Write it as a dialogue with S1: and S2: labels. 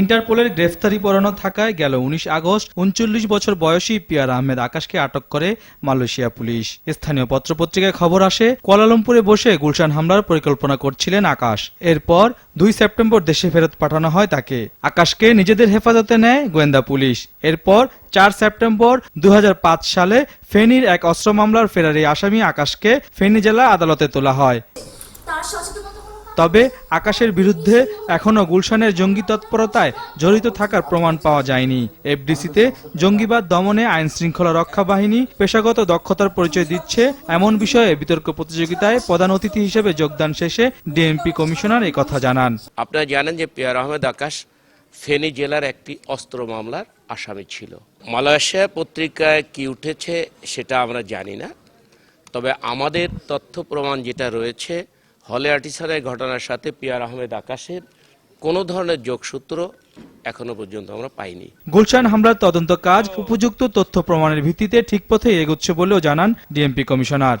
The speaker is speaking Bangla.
S1: ইন্টারপোলের গ্রেফতারি পরোয়ানা থাকায় গেল উনিশ আগস্ট উনচল্লিশ বছর বয়সী পিয়ার আহমেদ আকাশকে আটক করে মালয়েশিয়া পুলিশ। স্থানীয় পত্রপত্রিকায় খবর আসে, কুয়ালালামপুরে বসে গুলশান হামলার পরিকল্পনা করছিলেন আকাশ। এরপর দুই সেপ্টেম্বর দেশে ফেরত পাঠানো হয় তাকে। আকাশকে নিজেদের হেফাজতে নেয় গোয়েন্দা পুলিশ। এরপর চার সেপ্টেম্বর দু হাজার পাঁচ সালে ফেনীর এক অস্ত্র মামলার ফেরারি আসামি আকাশকে ফেনী জেলা আদালতে তোলা হয়।
S2: তার
S1: তবে আকাশের বিরুদ্ধে এখনও গুলশানের জঙ্গি তৎপরতায় জড়িত থাকার প্রমাণ পাওয়া যায়নি। এফডিসিতে জঙ্গিবাদ দমনে আইন শৃঙ্খলা রক্ষা বাহিনী পেশাগত দক্ষতার পরিচয় দিচ্ছে এমন বিষয়ে বিতর্ক প্রতিযোগিতায় প্রধান অতিথি হিসেবে যোগদান শেষে ডিএমপি কমিশনার এই কথা জানান।
S3: আপনারা জানেন যে পিয়ার আহমেদ আকাশ ফেনী জেলার একটি অস্ত্র মামলার আসামি ছিল। মালয়েশিয়া পত্রিকায় কি উঠেছে সেটা আমরা জানি না, তবে আমাদের তথ্য প্রমাণ যেটা রয়েছে হলে আটিসারের ঘটনার সাথে পিয়ার আহমেদ আকাশের কোনো ধরনের যোগসূত্র এখনও পর্যন্ত আমরা পাইনি।
S1: গুলশান হামলার তদন্ত কাজ, উপযুক্ত তথ্য প্রমাণের ভিত্তিতে ঠিক পথে এগোচ্ছে বলেও জানান ডিএমপি কমিশনার।